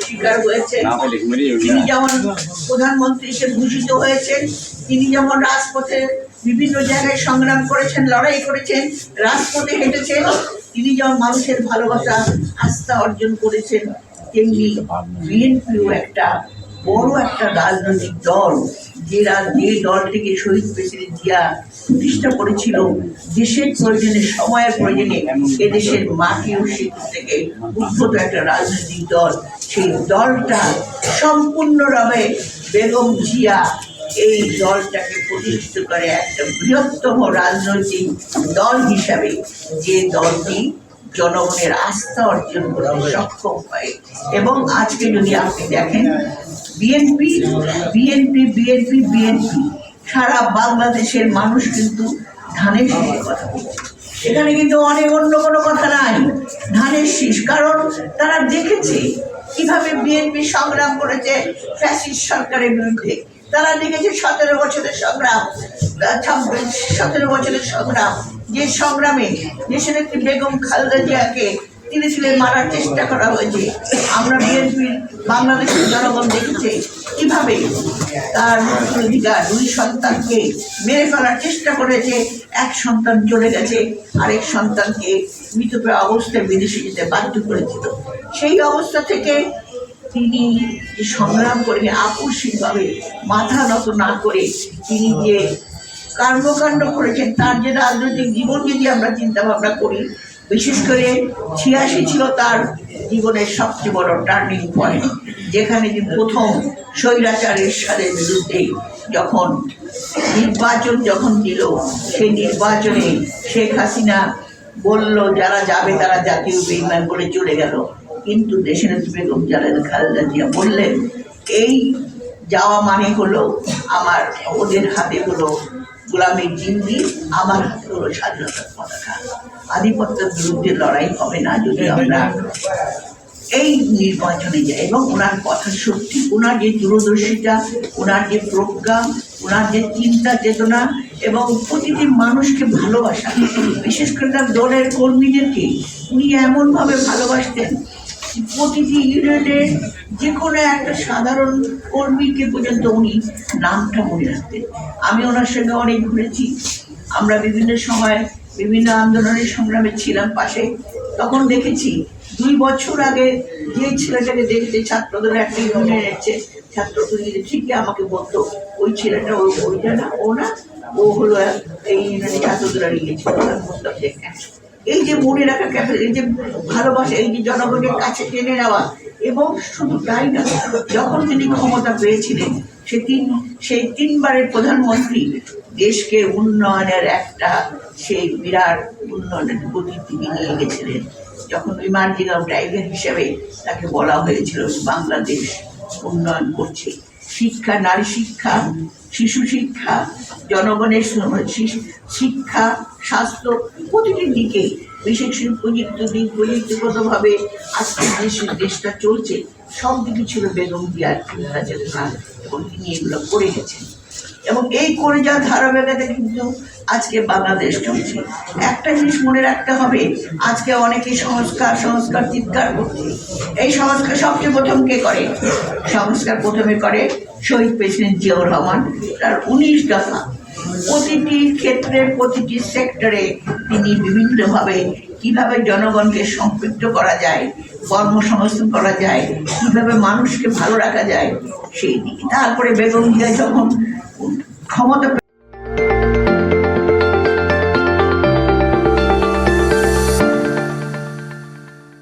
শিকার তিনি যেমন প্রধানমন্ত্রী হিসেবে ভূষিত হয়েছেন তিনি যেমন রাজপথে বিভিন্ন জায়গায় সংগ্রাম করেছেন লড়াই করেছেন রাজপথে হেঁটেছেন তিনি যেমন মানুষের ভালোবাসা আস্থা অর্জন করেছেন তেমনি বিএনপিও একটা বড় একটা রাজনৈতিক দল যে যে দলটিকে শহীদ প্রেসিডেন্ট জিয়া প্রতিষ্ঠা করেছিল, দেশের প্রয়োজনে, সময়ের প্রয়োজনে এদেশের মাটি ও সেতু থেকে উদ্ভূত একটা রাজনৈতিক দল। সেই দলটা সম্পূর্ণভাবে বেগম জিয়া এই দলটাকে প্রতিষ্ঠিত করে একটা বৃহত্তম রাজনৈতিক দল হিসাবে যে দলটি জনগণের আস্থা অর্জন করতে সক্ষম হয়। এবং আজকে যদি আপনি দেখেন বিএনপি বিএনপি বিএনপি বিএনপি সারা বাংলাদেশের মানুষ কিন্তু ধানের শীষের কথা এখানে কিন্তু অনেক অন্য কোনো কথা নাই ধানের শীষ। কারণ তারা দেখেছে কীভাবে বিএনপি সংগ্রাম করেছে ফ্যাসিস্ট সরকারের বিরুদ্ধে। তারা দেখেছে সতেরো বছরের সংগ্রাম ছাব্বিশ সতেরো বছরের সংগ্রাম। যে সংগ্রামে যে একটি বেগম খালেদা জিয়াকে তিনি ছিলেন মারার চেষ্টা করা হয়েছে। আমরা বিএনপির বাংলাদেশের জনগণ দেখেছে কীভাবে তার অধিকার দুই সন্তানকে মেরে ফেলার চেষ্টা করেছে। এক সন্তান চলে গেছে, আরেক সন্তানকে মৃতপ্রায় অবস্থায় বিদেশে যেতে বাধ্য করেছিল। সেই অবস্থা থেকে তিনি সংগ্রাম করে আকস্মিকভাবে মাথা নত না করে তিনি যে কর্মকাণ্ড করেছেন, তার যে রাজনৈতিক জীবন যদি আমরা চিন্তা ভাবনা করি, বিশেষ করে ছিয়াশি ছিল তার জীবনের সবচেয়ে বড় টার্নিং পয়েন্ট যেখানে যে প্রথম স্বৈরাচারের সাথের বিরুদ্ধে যখন নির্বাচন যখন দিল সেই নির্বাচনে শেখ হাসিনা বলল, যারা যাবে তারা জাতীয় বেইমান বলে চলে গেল। কিন্তু দেশের বেগম জালেন খালেদা জিয়া বললেন, এই যাওয়া মানে হলো আমার ওদের হাতে হলো গোলামের জিন্দি আমার হাতে হলো স্বাধীনতার পতাকা। আধিপত্যের বিরুদ্ধে লড়াই হবে না যদি আমরা এই নির্বাচনে যায় এবং ওনার কথা সত্যি ওনার যে দূরদর্শিতা ওনার যে প্রজ্ঞা ওনার যে চিন্তা চেতনা এবং প্রতিটি মানুষকে ভালোবাসা বিশেষ করে তার দলের কর্মীদেরকে উনি এমনভাবে ভালোবাসতেন প্রতিটি ইউনিয়নের যে কোনো একটা সাধারণ কর্মীকে পর্যন্ত উনি নামটা মনে রাখতেন আমি ওনার সঙ্গে অনেক ঘুরেছি। আমরা বিভিন্ন সময় বিভিন্ন আন্দোলনের সংগ্রামে ছিলাম পাশে। তখন দেখেছি, দুই বছর আগে যে ছেলেটাকে দেখতে ছাত্রদের একটা ইউনিয়ন এসছে ছাত্র ঠিকই আমাকে বলতো, ওই ছেলেটা ওই ওইটা না, ও না, ও হলো এই ইউনিয়নে ছাত্রদের গিয়েছিল আমি বলতাম যে হ্যাঁ। এই যে মনে রাখা ক্যাপে এই যে ভালোবাসা, এই যে জনগণের কাছে টেনে নেওয়া, এবং শুধু তাই না, যখন তিনি ক্ষমতা পেয়েছিলেন, সে তিন সেই তিনবারের প্রধানমন্ত্রী দেশকে উন্নয়নের একটা সেই বিরাট উন্নয়নের গতি তিনি নিয়ে গেছিলেন। যখন ইমার্জিনাল টাইগার হিসেবে তাকে বলা হয়েছিল বাংলাদেশ উন্নয়ন করছে। শিক্ষা, নারী শিক্ষা, শিশু শিক্ষা জনগণের শিক্ষা, স্বাস্থ্য প্রতিটি দিকে বিশেষ করে প্রযুক্ত দিক প্রযুক্তিগতভাবে আজকে দেশ দেশটা চলছে। সব দিকে ছিল বেগম জিয়ার চিন্তা চেতনা এবং তিনি এগুলো করে গেছেন। এবং এই করে যাওয়া ধারাবাহিকতা কিন্তু আজকে বাংলাদেশ চলছে। একটা জিনিস মনে রাখতে হবে, আজকে অনেকে সংস্কার সংস্কার চিৎকার করছে। এই সংস্কার সবচেয়ে প্রথম কে করে? সংস্কার প্রথমে করে শহীদ প্রেসিডেন্ট জিয়াউর রহমান। তার উনিশ দফা প্রতিটি ক্ষেত্রে প্রতিটি সেক্টরে তিনি বিভিন্নভাবে কীভাবে জনগণকে সম্পৃক্ত করা যায়, কর্মসংস্থান করা যায়, কীভাবে মানুষকে ভালো রাখা যায়, সেই দিকে। তারপরে বেগম জিয়া যখন ক্ষমতা